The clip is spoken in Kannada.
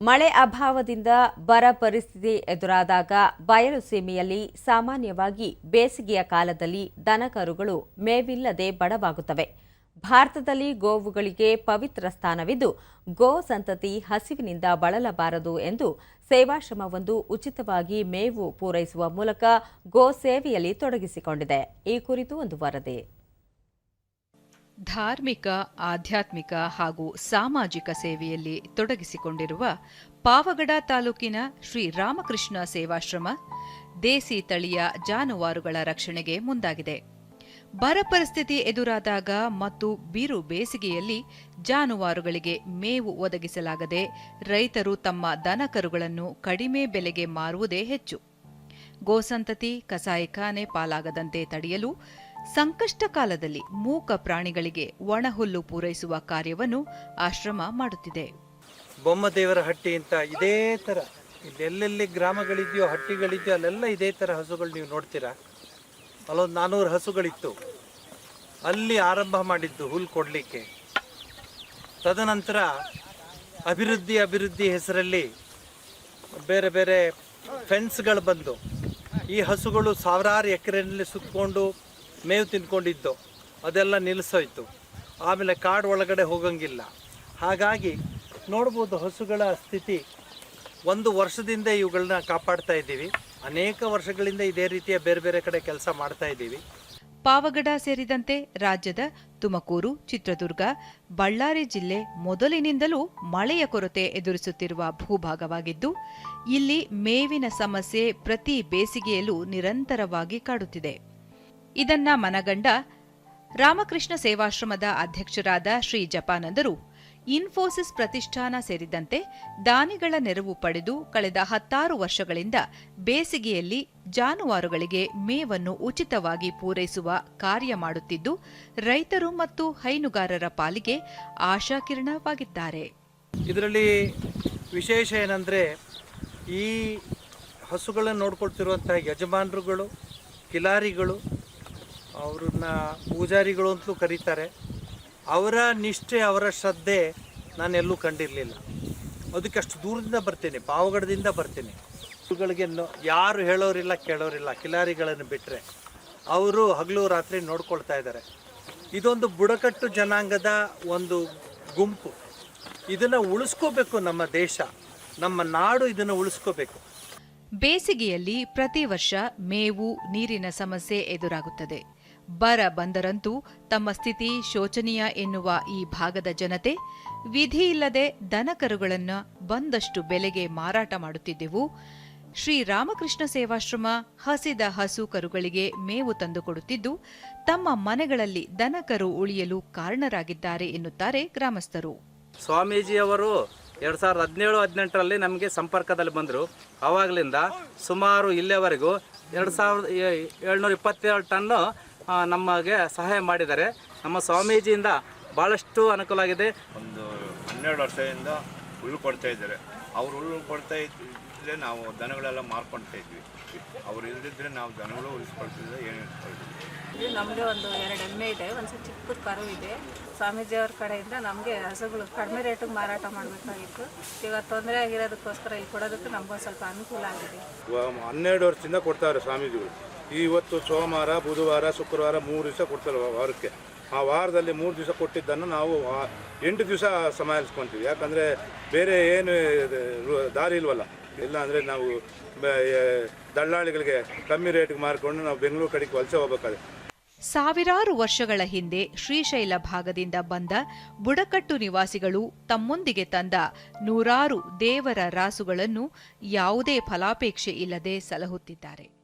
ಮಳೆ ಅಭಾವದಿಂದ ಬರ ಪರಿಸ್ಥಿತಿ ಎದುರಾದಾಗ ಬಯಲು ಸೀಮೆಯಲ್ಲಿ ಸಾಮಾನ್ಯವಾಗಿ ಬೇಸಿಗೆಯ ಕಾಲದಲ್ಲಿ ದನಕರುಗಳು ಮೇವಿಲ್ಲದೆ ಬಡವಾಗುತ್ತವೆ. ಭಾರತದಲ್ಲಿ ಗೋವುಗಳಿಗೆ ಪವಿತ್ರ ಸ್ಥಾನವಿದ್ದು, ಗೋ ಸಂತತಿ ಹಸಿವಿನಿಂದ ಬಳಲಬಾರದು ಎಂದು ಸೇವಾಶ್ರಮವೊಂದು ಉಚಿತವಾಗಿ ಮೇವು ಪೂರೈಸುವ ಮೂಲಕ ಗೋ ಸೇವೆಯಲ್ಲಿ ತೊಡಗಿಸಿಕೊಂಡಿದೆ. ಈ ಕುರಿತು ಒಂದು ವರದಿ. ಧಾರ್ಮಿಕ, ಆಧ್ಯಾತ್ಮಿಕ ಹಾಗೂ ಸಾಮಾಜಿಕ ಸೇವೆಯಲ್ಲಿ ತೊಡಗಿಸಿಕೊಂಡಿರುವ ಪಾವಗಡ ತಾಲೂಕಿನ ಶ್ರೀ ರಾಮಕೃಷ್ಣ ಸೇವಾಶ್ರಮ, ದೇಸಿ ತಳಿಯ ಜಾನುವಾರುಗಳ ರಕ್ಷಣೆಗೆ ಮುಂದಾಗಿದೆ. ಬರ ಪರಿಸ್ಥಿತಿ ಎದುರಾದಾಗ ಮತ್ತು ಬಿರು ಬೇಸಿಗೆಯಲ್ಲಿ ಜಾನುವಾರುಗಳಿಗೆ ಮೇವು ಒದಗಿಸಲಾಗದೆ ರೈತರು ತಮ್ಮ ದನಕರುಗಳನ್ನು ಕಡಿಮೆ ಬೆಲೆಗೆ ಮಾರುವುದೇ ಹೆಚ್ಚು. ಗೋಸಂತತಿ, ಕಸಾಯಿಖಾನೆ ಪಾಲಾಗದಂತೆ ತಡೆಯಲು ಸಂಕಷ್ಟ ಕಾಲದಲ್ಲಿ ಮೂಕ ಪ್ರಾಣಿಗಳಿಗೆ ಒಣಹುಲ್ಲು ಪೂರೈಸುವ ಕಾರ್ಯವನ್ನು ಆಶ್ರಮ ಮಾಡುತ್ತಿದೆ. ಬೊಮ್ಮದೇವರ ಹಟ್ಟಿ ಅಂತ ಇದೇ ಥರ ಎಲ್ಲೆಲ್ಲಿ ಗ್ರಾಮಗಳಿದೆಯೋ, ಹಟ್ಟಿಗಳಿದೆಯೋ, ಅಲ್ಲೆಲ್ಲ ಇದೇ ಥರ ಹಸುಗಳು ನೀವು ನೋಡ್ತೀರಾ? ಅಲ್ಲೊಂದು ನಾನ್ನೂರು ಹಸುಗಳಿತ್ತು. ಅಲ್ಲಿ ಆರಂಭ ಮಾಡಿದ್ದು ಹುಲ್ಲು ಕೊಡಲಿಕ್ಕೆ. ತದನಂತರ ಅಭಿವೃದ್ಧಿ ಅಭಿವೃದ್ಧಿ ಹೆಸರಲ್ಲಿ ಬೇರೆ ಬೇರೆ ಫೆನ್ಸ್ಗಳು ಬಂದು ಈ ಹಸುಗಳು ಸಾವಿರಾರು ಎಕರೆಯಲ್ಲಿ ಸುತ್ತಕೊಂಡು ಮೇವು ತಿನ್ಕೊಂಡಿದ್ದು ಅದೆಲ್ಲ ನಿಲ್ಲಿಸೋಯ್ತು. ಆಮೇಲೆ ಕಾಡು ಒಳಗಡೆ ಹೋಗಂಗಿಲ್ಲ. ಹಾಗಾಗಿ ನೋಡ್ಬೋದು ಹಸುಗಳ ಸ್ಥಿತಿ. ಒಂದು ವರ್ಷದಿಂದ ಇವುಗಳನ್ನ ಕಾಪಾಡ್ತಾ ಇದ್ದೀವಿ. ಅನೇಕ ವರ್ಷಗಳಿಂದ ಇದೇ ರೀತಿಯ ಬೇರೆ ಬೇರೆ ಕಡೆ ಕೆಲಸ ಮಾಡ್ತಾ ಇದ್ದೀವಿ. ಪಾವಗಡ ಸೇರಿದಂತೆ ರಾಜ್ಯದ ತುಮಕೂರು, ಚಿತ್ರದುರ್ಗ, ಬಳ್ಳಾರಿ ಜಿಲ್ಲೆ ಮೊದಲಿನಿಂದಲೂ ಮಳೆಯ ಕೊರತೆ ಎದುರಿಸುತ್ತಿರುವ ಭೂಭಾಗವಾಗಿದ್ದು, ಇಲ್ಲಿ ಮೇವಿನ ಸಮಸ್ಯೆ ಪ್ರತಿ ಬೇಸಿಗೆಯಲ್ಲೂ ನಿರಂತರವಾಗಿ ಕಾಡುತ್ತಿದೆ. ಇದನ್ನ ಮನಗಂಡ ರಾಮಕೃಷ್ಣ ಸೇವಾಶ್ರಮದ ಅಧ್ಯಕ್ಷರಾದ ಶ್ರೀ ಜಪಾನಂದರು ಇನ್ಫೋಸಿಸ್ ಪ್ರತಿಷ್ಠಾನ ಸೇರಿದಂತೆ ದಾನಿಗಳ ನೆರವು ಪಡೆದು ಕಳೆದ ಹತ್ತಾರು ವರ್ಷಗಳಿಂದ ಬೇಸಿಗೆಯಲ್ಲಿ ಜಾನುವಾರುಗಳಿಗೆ ಮೇವನ್ನು ಉಚಿತವಾಗಿ ಪೂರೈಸುವ ಕಾರ್ಯ ಮಾಡುತ್ತಿದ್ದು, ರೈತರು ಮತ್ತು ಹೈನುಗಾರರ ಪಾಲಿಗೆ ಆಶಾಕಿರಣವಾಗಿದ್ದಾರೆ. ಇದರಲ್ಲಿ ವಿಶೇಷ ಏನಂದರೆ, ಈ ಹಸುಗಳನ್ನು ನೋಡ್ಕೊಳ್ತಿರುವಂತಹ ಯಜಮಾನರುಗಳು, ಕಿಲಾರಿಗಳು ಅವ್ರನ್ನ ಪೂಜಾರಿಗಳು ಅಂತಲೂ ಕರೀತಾರೆ. ಅವರ ನಿಷ್ಠೆ, ಅವರ ಶ್ರದ್ಧೆ ಎಲ್ಲೂ ಕಂಡಿರಲಿಲ್ಲ. ಅದಕ್ಕೆ ಅಷ್ಟು ದೂರದಿಂದ ಬರ್ತೀನಿ, ಪಾವಗಡದಿಂದ ಬರ್ತೀನಿ. ಇವುಗಳಿಗೆ ಯಾರು ಹೇಳೋರಿಲ್ಲ, ಕೇಳೋರಿಲ್ಲ, ಕಿಲಾರಿಗಳನ್ನು ಬಿಟ್ಟರೆ ಅವರು ಹಗಲು ರಾತ್ರಿ ನೋಡ್ಕೊಳ್ತಾ ಇದ್ದಾರೆ. ಇದೊಂದು ಬುಡಕಟ್ಟು ಜನಾಂಗದ ಒಂದು ಗುಂಪು. ಇದನ್ನು ಉಳಿಸ್ಕೋಬೇಕು ನಮ್ಮ ದೇಶ. ನಮ್ಮ ನಾಡು ಇದನ್ನು ಉಳಿಸ್ಕೋಬೇಕು. ಬೇಸಿಗೆಯಲ್ಲಿ ಪ್ರತಿ ವರ್ಷ ಮೇವು, ನೀರಿನ ಸಮಸ್ಯೆ ಎದುರಾಗುತ್ತದೆ. ಬರ ಬಂದರಂತೂ ತಮ್ಮ ಸ್ಥಿತಿ ಶೋಚನೀಯ ಎನ್ನುವ ಈ ಭಾಗದ ಜನತೆ ವಿಧಿಯಿಲ್ಲದೆ ದನಕರುಗಳನ್ನು ಬಂದಷ್ಟು ಬೆಲೆಗೆ ಮಾರಾಟ ಮಾಡುತ್ತಿದ್ದೆವು. ಶ್ರೀ ರಾಮಕೃಷ್ಣ ಸೇವಾಶ್ರಮ ಹಸಿದ ಹಸು ಕರುಗಳಿಗೆ ಮೇವು ತಂದುಕೊಡುತ್ತಿದ್ದು ತಮ್ಮ ಮನೆಗಳಲ್ಲಿ ದನಕರು ಉಳಿಯಲು ಕಾರಣರಾಗಿದ್ದಾರೆ ಎನ್ನುತ್ತಾರೆ ಗ್ರಾಮಸ್ಥರು. ಸ್ವಾಮೀಜಿಯವರು ಎರಡು ಸಾವಿರದ ಹದಿನೇಳು, ಹದಿನೆಂಟರಲ್ಲಿ ನಮಗೆ ಸಂಪರ್ಕದಲ್ಲಿ ಬಂದರು. ಆವಾಗಲಿಂದ ಸುಮಾರು ಇಲ್ಲಿಯವರೆಗೂ ಎರಡು ಸಾವಿರದ ಏಳ್ನೂರ ಇಪ್ಪತ್ತೇಳು ಟನ್ನು ನಮಗೆ ಸಹಾಯ ಮಾಡಿದ್ದಾರೆ. ನಮ್ಮ ಸ್ವಾಮೀಜಿಯಿಂದ ಭಾಳಷ್ಟು ಅನುಕೂಲ ಆಗಿದೆ ಒಂದು ಹನ್ನೆರಡು ವರ್ಷದಿಂದ ಹುಲ್ಲು ಕೊಡ್ತಾ ಇದ್ದಾರೆ. ಅವ್ರು ಹುಲ್ಲು ಕೊಡ್ತಾ ಇದ್ದರೆ ನಾವು ದನಗಳೆಲ್ಲ ಮಾರ್ಕೊಳ್ತಾ ಇದ್ವಿ. ಅವ್ರು ಇಲ್ಲದಿದ್ರೆ ನಾವು ದನಗಳು ಉಳಿಸ್ಕೊಳ್ತಿದ್ದೆ ಏನು ಇಟ್ಕೊಳ್ತಿದ್ವಿ ಇದು ನಮಗೆ ಒಂದು ಎರಡು ಎಮ್ಮೆ ಇದೆ ಒಂದು ಚಿಕ್ಕದ ಕರು ಇದೆ. ಸ್ವಾಮೀಜಿಯವ್ರ ಕಡೆಯಿಂದ ನಮಗೆ ಹಸುಗಳು ಕಡಿಮೆ ರೇಟಿಗೆ ಮಾರಾಟ ಮಾಡಬೇಕಾಗಿತ್ತು. ಈಗ ತೊಂದರೆ ಆಗಿರೋದಕ್ಕೋಸ್ಕರ ಇಲ್ಲಿ ಕೊಡೋದಕ್ಕೆ ನಮ್ಗೆ ಸ್ವಲ್ಪ ಅನುಕೂಲ ಆಗಿದೆ. ಹನ್ನೆರಡು ವರ್ಷದಿಂದ ಕೊಡ್ತಾರೆ ಸ್ವಾಮೀಜಿಗಳು. ಇವತ್ತು ಸೋಮವಾರ, ಬುಧವಾರ, ಶುಕ್ರವಾರ ಮೂರು ದಿವಸ ಕೊಡ್ತಾರೆ ವಾರಕ್ಕೆ? ಆ ವಾರದಲ್ಲಿ ಮೂರು ದಿವಸ ಕೊಟ್ಟಿದ್ದನ್ನು ನಾವು ಎಂಟು ದಿವಸ ಸಮಾಲಿಸ್ಕೊತೀವಿ ಯಾಕಂದರೆ ಬೇರೆ ಏನು ದಾರಿ ಇಲ್ವಲ್ಲ? ಇಲ್ಲ ಅಂದರೆ ನಾವು ದಳ್ಳಾಳಿಗಳಿಗೆ ಕಮ್ಮಿ ರೇಟ್ಗೆ ಮಾರ್ಕೊಂಡು ನಾವು ಬೆಂಗಳೂರು ಕಡೆಗೆ ವಲಸೆ ಹೋಗ್ಬೇಕಾದ್ರೆ. ಸಾವಿರಾರು ವರ್ಷಗಳ ಹಿಂದೆ ಶ್ರೀಶೈಲ ಭಾಗದಿಂದ ಬಂದ ಬುಡಕಟ್ಟು ನಿವಾಸಿಗಳು ತಮ್ಮೊಂದಿಗೆ ತಂದ ನೂರಾರು ದೇವರ ರಾಸುಗಳನ್ನು ಯಾವುದೇ ಫಲಾಪೇಕ್ಷೆ ಇಲ್ಲದೆ ಸಲಹುತ್ತಿದ್ದಾರೆ.